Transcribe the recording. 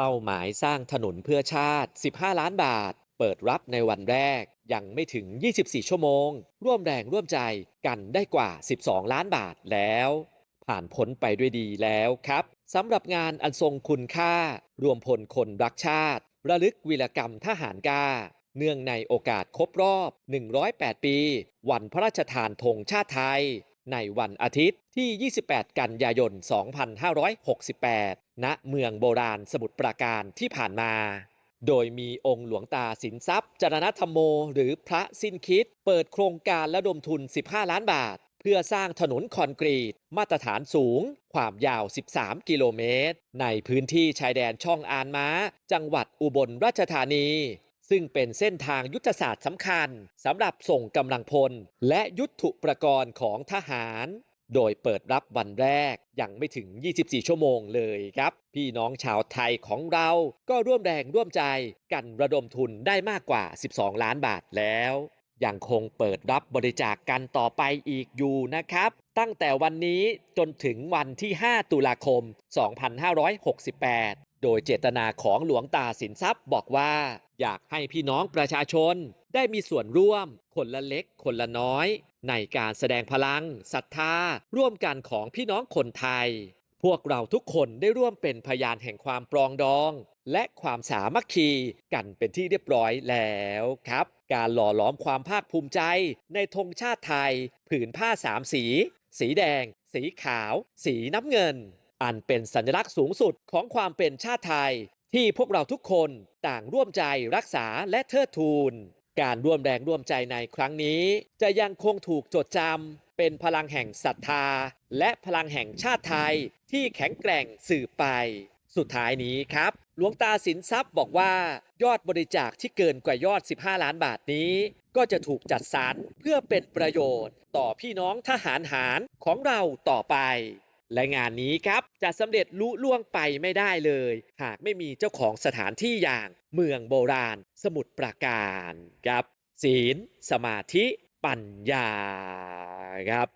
เป้าหมายสร้างถนนเพื่อชาติ 15 ล้านบาท เปิดรับในวันแรก ยังไม่ถึง 24 ชั่วโมง ร่วมแรงร่วมใจกันได้กว่า 12 ล้านบาทแล้ว ผ่านพ้นไปด้วยดีแล้วครับสำหรับงานอันทรงคุณค่า รวมพลคนรักชาติ ระลึกวีรกรรมทหารกล้าเนื่องในโอกาสครบรอบ 108 ปี วันพระราชทานธงชาติไทย ในวันอาทิตย์ที่ 28 กันยายน 2568 ณ เมืองโบราณสมุทรปราการที่ผ่านมา โดยมีองค์หลวงตาสินทรัพย์จรณธรรมโม หรือพระสิ้นคิด เปิดโครงการระดมทุน 15 ล้านบาท เพื่อสร้างถนนคอนกรีต มาตรฐานสูง ความยาว 13 กิโลเมตร ในพื้นที่ชายแดนช่องอานม้า จังหวัดอุบลราชธานี ซึ่งเป็นเส้นทางยุทธศาสตร์สำคัญสำหรับส่งกำลังพล และยุทธุปกรณ์ของทหาร โดยเปิดรับวันแรกยังไม่ถึง 24 ชั่วโมงเลยครับ พี่น้องชาวไทยของเราก็ร่วมแรงร่วมใจกันระดมทุนได้มากกว่า 12 ล้านบาทแล้วยังคงเปิดรับบริจาคกกันต่อไปอีกอยู่นะครับ ตั้งแต่วันนี้จนถึงวันที่ 5 ตุลาคม 2568 โดยเจตนาของหลวงตาสินทรัพย์บอกว่า อยากให้พี่น้องประชาชน ได้มีส่วนร่วม คนละเล็กคนละน้อย ในการแสดงพลังศรัทธา ร่วมกันของพี่น้องคนไทย พวกเราทุกคนได้ร่วมเป็นพยานแห่งความปรองดอง และความสามัคคีกันเป็นที่เรียบร้อยแล้วครับ การหล่อหลอมความภาคภูมิใจ ในธงชาติไทย ผืนผ้าสามสี สีแดง สีขาว สีน้ำเงิน อันเป็นสัญลักษณ์สูงสุดของความเป็นชาติไทย ที่พวกเราทุกคนต่างร่วมใจรักษาและเทิดทูน การร่วมแรงร่วมใจในครั้งนี้ จะยังคงถูกจดจำเป็นพลังแห่งศรัทธา และพลังแห่งชาติไทย ที่แข็งแกร่งสืบไป สุดท้ายนี้ครับ หลวงตาสินทรัพย์บอกว่า ยอดบริจาคที่เกินกว่ายอด 15 ล้านบาทนี้ก็จะถูกจัดสรรเพื่อเป็นประโยชน์ ต่อพี่น้องทหารหารของเราต่อไป และงานนี้ครับจะสำเร็จลุล่วงไปไม่ได้เลย หากไม่มีเจ้าของสถานที่อย่างเมืองโบราณ สมุทรปราการครับ ศีล สมาธิ ปัญญาครับ